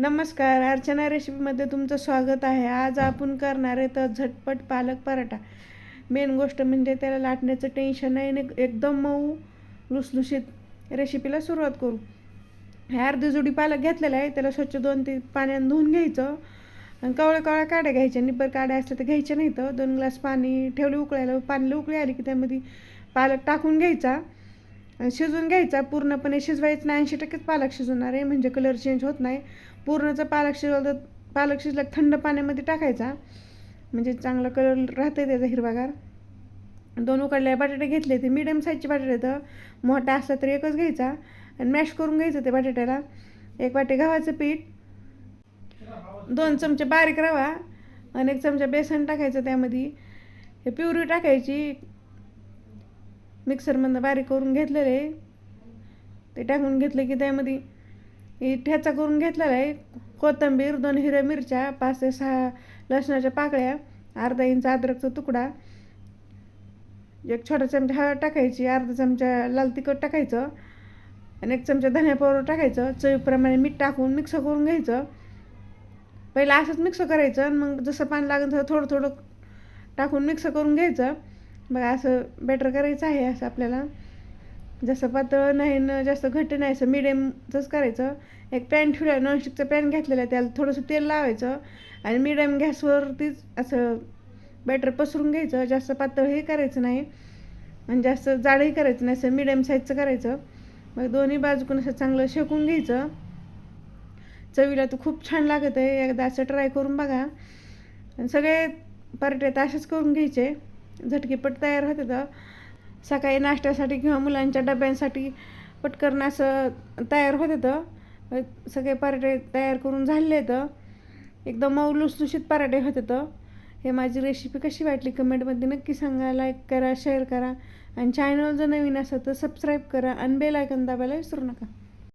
नमस्कार अर्चना रेसिपीमध्ये तुमचं स्वागत आहे. आज आपण करणार आहे तर झटपट पालक पराठा. मेन गोष्ट म्हणजे त्याला लाटण्याचं टेन्शन नाही आणि एकदम मऊ लुसलुशीत रेसिपीला सुरुवात करू. हे अर्धी जोडी पालक घेतलेला आहे त्याला स्वच्छ दोन ते पाण्याने धुवून घ्यायचं. आणि कवळ्या कवळ्या काड्या घ्यायच्या निब्बर काड्या असल्या तर घ्यायच्या नाही तर दोन ग्लास पाणी ठेवले उकळायला पाणी उकळी आली की त्यामध्ये पालक टाकून घ्यायचा. शिजून शिजवून घ्यायचा. पूर्णपणे शिजवायचं नाही. ऐंशी टक्केच पालक शिजवणार आहे. म्हणजे कलर चेंज होत नाही. पूर्णचा पालक शिजवलं तर पालक शिजला थंड पाण्यामध्ये टाकायचा. म्हणजे चांगला कलर राहते त्याचा हिरवागार. दोन उकडले बटाटे घेतले ते मिडियम साईजचे बटाटे तर मोठा असला तर एकच घ्यायचा. आणि मॅश करून घ्यायचं ते बटाट्याला. एक वाटे गव्हाचं पीठ दोन चमचे बारीक रवा आणि एक चमचा बेसन टाकायचं त्यामध्ये. हे प्युरी टाकायची. मिक्सरमधनं बारीक करून घेतलेले ते टाकून घेतले की त्यामध्ये हे ठेचा करून घेतलेला आहे. कोथिंबीर दोन हिरव्या मिरच्या पाच ते सहा लसणाच्या पाकळ्या अर्धा इंच अद्रकचा तुकडा एक छोटा चमचा हळद टाकायची अर्धा चमचा लाल तिखट टाकायचं आणि एक चमचा धन्या पावडर टाकायचं. चवीप्रमाणे मीठ टाकून मिक्स करून घ्यायचं. पहिलं असंच मिक्स करायचं आणि मग जसं पाणी लागेल तसं थोडं थोडं टाकून मिक्स करून घ्यायचं. बघा असं बेटर करायचं आहे असं आपल्याला. जास्त पातळ नाही न जास्त घट्ट नाही असं मिडियमचंच करायचं. एक पॅन ठेवला नॉनस्टिकचं पॅन घेतलेलं आहे त्याला थोडंसं तेल लावायचं. आणि मिडियम गॅसवरतीच असं बॅटर पसरून घ्यायचं. जास्त पातळही करायचं नाही. आणि जास्त जाडही करायचं नाही असं मिडियम साईजचं करायचं. मग दोन्ही बाजूकडून असं चांगलं शेकून घ्यायचं. चवीला तर खूप छान लागत आहे. एकदा असं ट्राय करून बघा. आणि सगळे पराठे तर असेच करून घ्यायचे. झटकीपट तयार होते तर सकाळी नाश्त्यासाठी किंवा मुलांच्या डब्यांसाठी पटकन असं तयार होते तर सगळे पराठे तयार करून झाले तर एकदम मऊ लुसलुशीत पराठे होते तर हे माझी रेसिपी कशी वाटली कमेंटमध्ये नक्की सांगा लाईक करा शेअर करा आणि चॅनल जर नवीन असेल तर सबस्क्राईब करा आणि बेल आयकन दाबायला विसरू नका.